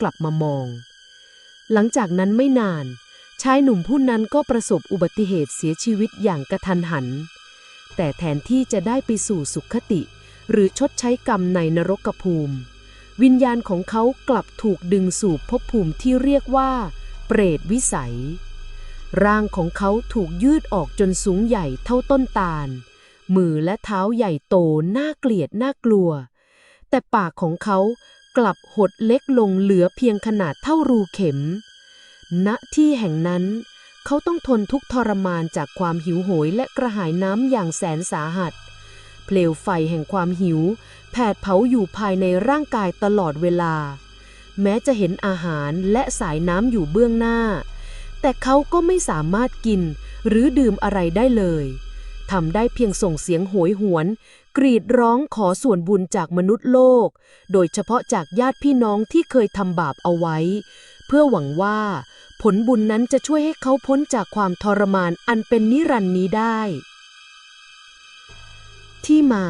กลับมามอง หลังจากนั้นไม่นาน ชายหนุ่มผู้นั้นก็ประสบอุบัติเหตุเสียชีวิตอย่างกระทันหัน แต่แทนที่จะได้ไปสู่สุขติ หรือชดใช้กรรมในนรกภูมิ วิญญาณของเขากลับถูกดึงสู่ภพภูมิที่เรียกว่า เปรตวิสัย ร่างของเขาถูกยืดออกจนสูงใหญ่เท่าต้นตาล มือและเท้าใหญ่โตน่าเกลียดน่ากลัว แต่ปากของเขา กลับหดเล็กลงเหลือเพียงขนาดเท่ารูเข็ม ณ ที่แห่งนั้น เขาต้องทนทุกทรมานจากความหิวโหยและกระหายน้ำอย่างแสนสาหัส เปลวไฟแห่งความหิว แผดเผาอยู่ภายในร่างกายตลอดเวลา แม้จะเห็นอาหารและสายน้ำอยู่เบื้องหน้า แต่เขาก็ไม่สามารถกินหรือดื่มอะไรได้เลยทำได้เพียงส่งเสียงโหยหวน กรีดร้องขอส่วนบุญจากมนุษย์โลก โดยเฉพาะจากญาติพี่น้องที่เคยทำบาปเอาไว้ เพื่อหวังว่า ผลบุญนั้นจะช่วยให้เขาพ้นจากความทรมานอันเป็นนิรันดร์นี้ได้ ที่มา